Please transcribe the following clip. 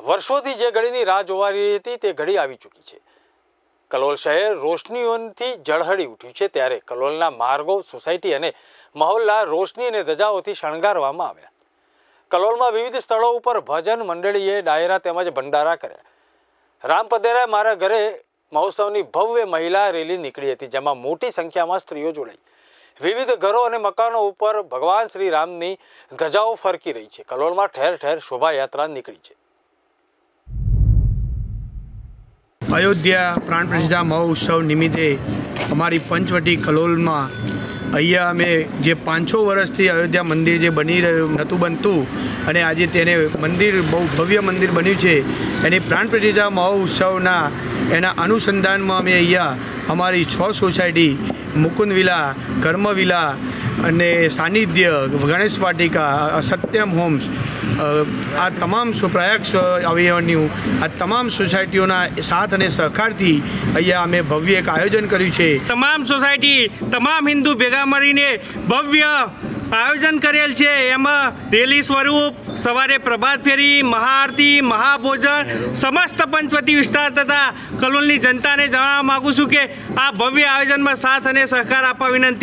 વર્ષોથી જે ઘડીની રાહ જોવાઈ રહી હતી તે ઘડી આવી ચૂકી છે. કલોલ શહેર રોશનીઓથી ઝળહળી ઉઠ્યું છે ત્યારે કલોલના માર્ગો, સોસાયટી અને મહોલ્લા રોશની અને ધજાઓથી શણગારવામાં આવ્યા. કલોલમાં વિવિધ સ્થળો ઉપર ભજન મંડળીએ ડાયરા તેમજ ભંડારા કર્યા. રામ પદેરાએ મારા ઘરે મહોત્સવની ભવ્ય મહિલા રેલી નીકળી હતી, જેમાં મોટી સંખ્યામાં સ્ત્રીઓ જોડાઈ. વિવિધ ઘરો અને મકાનો ઉપર ભગવાન શ્રી રામની ધજાઓ ફરકી રહી છે. કલોલમાં ઠેર ઠેર શોભાયાત્રા નીકળી છે. અયોધ્યા પ્રાણ પ્રતિષ્ઠા મહોત્સવ નિમિત્તે અમારી પંચવટી કલોલમાં અહીંયા અમે જે પાંચસો વર્ષથી અયોધ્યા મંદિર જે બની રહ્યું નહોતું બનતું અને આજે તેને મંદિર, બહુ ભવ્ય મંદિર બન્યું છે, એની પ્રાણ પ્રતિષ્ઠા મહોત્સવના એના અનુસંધાનમાં અમે અહીંયા અમારી છ society Mukund villa Karma villa અને સાનિધ્ય ગણેશ વાટિકા સત્યમ હોમ્સ આ તમામ પ્રયાગ અવયવન્યુ આ તમામ સોસાયટીઓના સાથ અને સહકારથી અહીંયા અમે ભવ્ય એક આયોજન કર્યું છે. તમામ સોસાયટી, તમામ હિન્દુ ભેગા મળીને ભવ્ય આયોજન કરેલ છે. એમાં રેલી સ્વરૂપ, સવારે પ્રભાત ફેરી, મહાઆરતી, મહાભોજન, સમસ્ત પંચવટી વિસ્તાર તથા કલોલની જનતાને જણાવવા માગું છું કે આ ભવ્ય આયોજનમાં સાથ અને સહકાર આપવા વિનંતી.